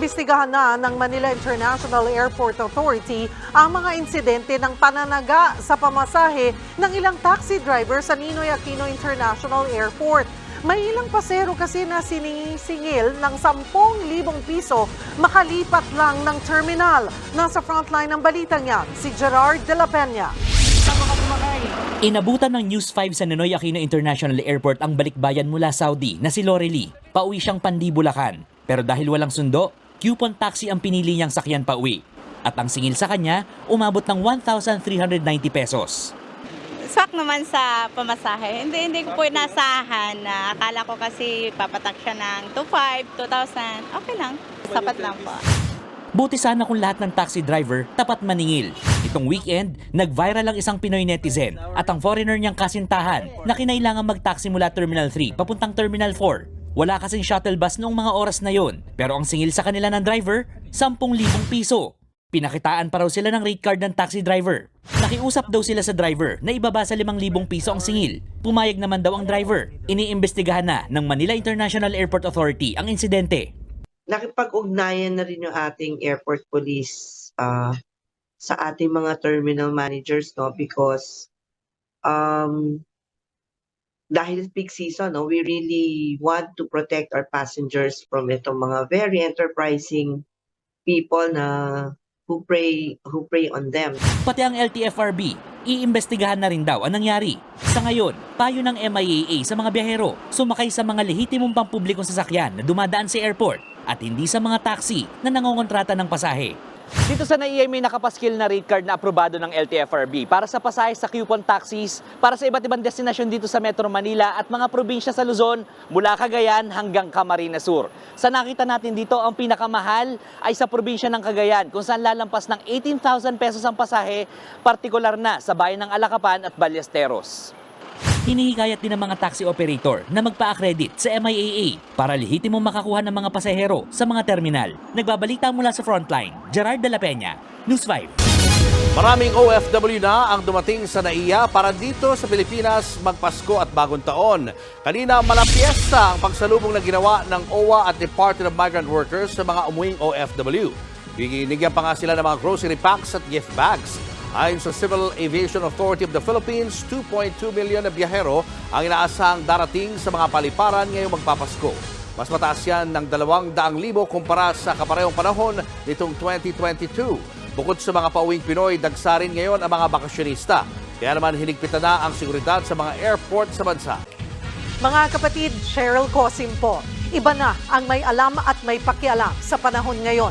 Iniimbestigahan na ng Manila International Airport Authority ang mga insidente ng pananaga sa pamasahe ng ilang taxi driver sa Ninoy Aquino International Airport. May ilang pasero kasi na sinisingil ng 10,000 piso makalipat lang ng terminal. Nasa frontline ng balitang yan, si Gerard de la Peña. Inabutan ng News 5 sa Ninoy Aquino International Airport ang balikbayan mula Saudi na si Lorely. Pauwi siyang Pandi, Bulacan. Pero dahil walang sundo, coupon taxi ang pinili niyang sakyan pauwi. At ang singil sa kanya, umabot ng 1,390 pesos. swak naman sa pamasahe. Hindi, hindi ko po inasahan na akala ko kasi papatak siya ng 2,500, 2,000. Okay lang. Sapat lang po. Buti sana kung lahat ng taxi driver tapat maningil. Itong weekend, nag-viral ang isang Pinoy netizen at ang foreigner niyang kasintahan na kinailangan mag-taxi mula Terminal 3 papuntang Terminal 4. Wala kasing shuttle bus noong mga oras na yon, pero ang singil sa kanila ng driver, 10,000 piso. Pinakitaan pa raw sila ng rate card ng taxi driver. Nakiusap daw sila sa driver na ibaba sa 5,000 piso ang singil. Pumayag naman daw ang driver. Iniimbestigahan na ng Manila International Airport Authority ang insidente. nakipag-ugnayan na rin yung ating airport police ah, sa ating mga terminal managers no because um dahil peak season no we really want to protect our passengers from itong mga very enterprising people na who prey who prey on them Pati ang LTFRB, iimbestigahan na rin daw ang nangyari. Sa ngayon, payo ng MIAA sa mga biyahero, sumakay sa mga lehitimong pampublikong sasakyan na dumadaan sa airport at hindi sa mga taxi na nangongontrata ng pasahe. Dito sa NAIA may nakapaskil na rate card na aprobado ng LTFRB para sa pasahe sa coupon taxis para sa iba't ibang destinasyon dito sa Metro Manila at mga probinsya sa Luzon mula Cagayan hanggang Camarines Sur. Sa nakita natin dito, ang pinakamahal ay sa probinsya ng Cagayan kung saan lalampas ng 18,000 pesos ang pasahe, partikular na sa bayan ng Alacapan at Ballesteros. Hinihikayat din ng mga taxi operator na magpa-accredit sa MIAA para lehitimong makakuha ng mga pasahero sa mga terminal. Nagbabalita mula sa Frontline, Gerard de la Peña, News 5. Maraming OFW na ang dumating sa NAIA para dito sa Pilipinas magpasko at bagong taon. Kanina malapiesta ang pagsalubong na ginawa ng OWA at Department of Migrant Workers sa mga umuwing OFW. Binigyan pa nga sila ng mga grocery packs at gift bags. Ayon sa Civil Aviation Authority of the Philippines, 2.2 million na biyahero ang inaasahang darating sa mga paliparan ngayong magpapasko. Mas mataas yan ng 200,000 kumpara sa kaparehong panahon nitong 2022. Bukod sa mga pauwing Pinoy, dagsarin ngayon ang mga bakasyonista. Kaya naman hinigpitan na ang seguridad sa mga airport sa bansa. Mga kapatid, Cheryl Cosim po. Iba na ang may alam at may pakialam sa panahon ngayon.